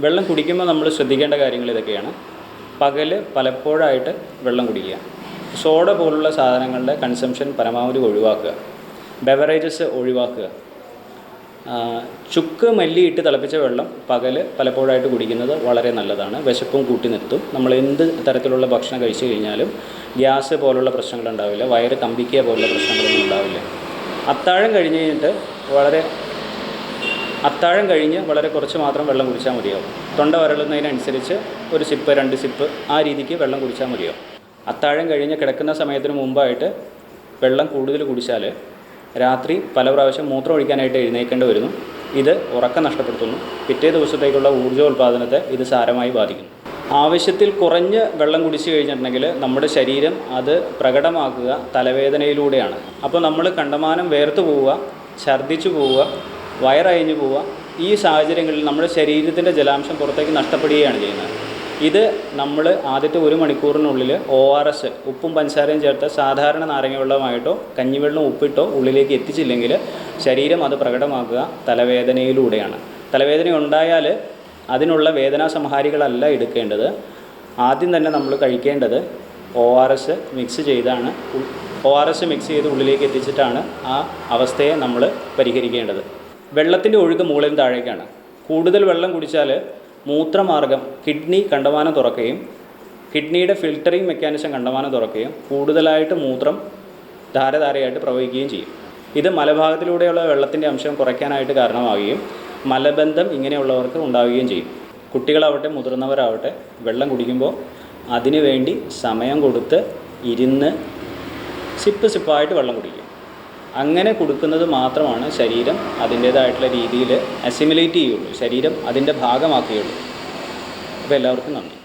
വെള്ളം കുടിക്കുമ്പോൾ നമ്മൾ ശ്രദ്ധിക്കേണ്ട കാര്യങ്ങൾ ഇതൊക്കെയാണ്. പകൽ പലപ്പോഴായിട്ട് വെള്ളം കുടിക്കുക. സോഡ പോലുള്ള സാധനങ്ങളുടെ കൺസംഷൻ പരമാവധി ഒഴിവാക്കുക. ബെവറേജസ് ഒഴിവാക്കുക. ചുക്ക് മല്ലിയിട്ട് തിളപ്പിച്ച വെള്ളം പകൽ പലപ്പോഴായിട്ട് കുടിക്കുന്നത് വളരെ നല്ലതാണ്. വിശപ്പും കൂട്ടി നിർത്തും. നമ്മൾ എന്ത് തരത്തിലുള്ള ഭക്ഷണം കഴിച്ചു കഴിഞ്ഞാലും ഗ്യാസ് പോലുള്ള പ്രശ്നങ്ങളുണ്ടാവില്ല വയറ് കമ്പിക്കുക പോലുള്ള പ്രശ്നങ്ങളൊന്നും ഉണ്ടാവില്ല. അത്താഴം കഴിഞ്ഞ് കഴിഞ്ഞിട്ട് വളരെ അത്താഴം കഴിഞ്ഞ് വളരെ കുറച്ച് മാത്രം വെള്ളം കുടിച്ചാൽ മതിയാവും. തൊണ്ട വരളുന്നതിനനുസരിച്ച് ഒരു സിപ്പ് രണ്ട് സിപ്പ് ആ രീതിക്ക് വെള്ളം കുടിച്ചാൽ മതിയാവും. അത്താഴം കഴിഞ്ഞ് കിടക്കുന്ന സമയത്തിന് മുമ്പായിട്ട് വെള്ളം കൂടുതൽ കുടിച്ചാൽ രാത്രി പല പ്രാവശ്യം മൂത്രം ഒഴിക്കാനായിട്ട് എഴുന്നേൽക്കേണ്ടി വരുന്നു. ഇത് ഉറക്കം നഷ്ടപ്പെടുത്തുന്നു. പിറ്റേ ദിവസത്തേക്കുള്ള ഊർജോൽപാദനത്തെ ഇത് സാരമായി ബാധിക്കുന്നു. ആവശ്യത്തിൽ കുറഞ്ഞ് വെള്ളം കുടിച്ചു കഴിഞ്ഞിട്ടുണ്ടെങ്കിൽ നമ്മുടെ ശരീരം അത് പ്രകടമാക്കുക തലവേദനയിലൂടെയാണ്. അപ്പോൾ നമ്മൾ കണ്ടമാനം വേർത്ത് പോവുക ഛർദ്ദിച്ചു പോവുക വയറയഞ്ഞു പോവുക. ഈ സാഹചര്യങ്ങളിൽ നമ്മുടെ ശരീരത്തിന്റെ ജലാംശം പുറത്തേക്ക് നഷ്ടപ്പെടുകയാണ് ചെയ്യുന്നത്. ഇത് നമ്മൾ ആദ്യത്തെ ഒരു മണിക്കൂറിനുള്ളിൽ ഒ ആർ എസ് ഉപ്പും പഞ്ചസാരയും ചേർത്ത് സാധാരണ നാരങ്ങ വെള്ളമായിട്ടോ കഞ്ഞിവെള്ളം ഉപ്പിട്ടോ ഉള്ളിലേക്ക് എത്തിച്ചില്ലെങ്കിൽ ശരീരം അത് പ്രകടമാക്കുക തലവേദനയിലൂടെയാണ്. തലവേദന ഉണ്ടായാൽ അതിനുള്ള വേദനാ സംഹാരികളല്ല എടുക്കേണ്ടത്. ആദ്യം തന്നെ നമ്മൾ കഴിക്കേണ്ടത് ഒ ആർ എസ് മിക്സ് ചെയ്താണ് ഒ ആർ എസ് മിക്സ് ചെയ്ത് ഉള്ളിലേക്ക് എത്തിച്ചിട്ടാണ് ആ അവസ്ഥയെ നമ്മൾ പരിഹരിക്കേണ്ടത്. വെള്ളത്തിന്റെ ഒഴുക്ക് മുകളിൽ താഴേക്കാണ്. കൂടുതൽ വെള്ളം കുടിച്ചാൽ മൂത്രമാർഗം കിഡ്നി കണ്ടമാനം തുറക്കുകയും കിഡ്നിയുടെ ഫിൽറ്ററിങ് മെക്കാനിസം കണ്ടമാനം തുറക്കുകയും കൂടുതലായിട്ട് മൂത്രം ധാരധാരയായിട്ട് പ്രവഹിക്കുകയും ചെയ്യും. ഇത് മലഭാഗത്തിലൂടെയുള്ള വെള്ളത്തിന്റെ അംശം കുറയ്ക്കാനായിട്ട് കാരണമാവുകയും മലബന്ധം ഇങ്ങനെയുള്ളവർക്ക് ഉണ്ടാവുകയും ചെയ്യും. കുട്ടികളാവട്ടെ മുതിർന്നവരാവട്ടെ വെള്ളം കുടിക്കുമ്പോൾ അതിനുവേണ്ടി സമയം കൊടുത്ത് ഇരുന്ന് സിപ്പ് സിപ്പായിട്ട് വെള്ളം കുടിക്കുക. അങ്ങനെ കൊടുക്കുന്നത് മാത്രമാണ് ശരീരം അതിന്റേതായിട്ടുള്ള രീതിയിൽ അസിമുലേറ്റ് ചെയ്യുള്ളൂ. ശരീരം അതിന്റെ ഭാഗമാക്കുകയുള്ളൂ. അപ്പോൾ എല്ലാവർക്കും നന്ദി.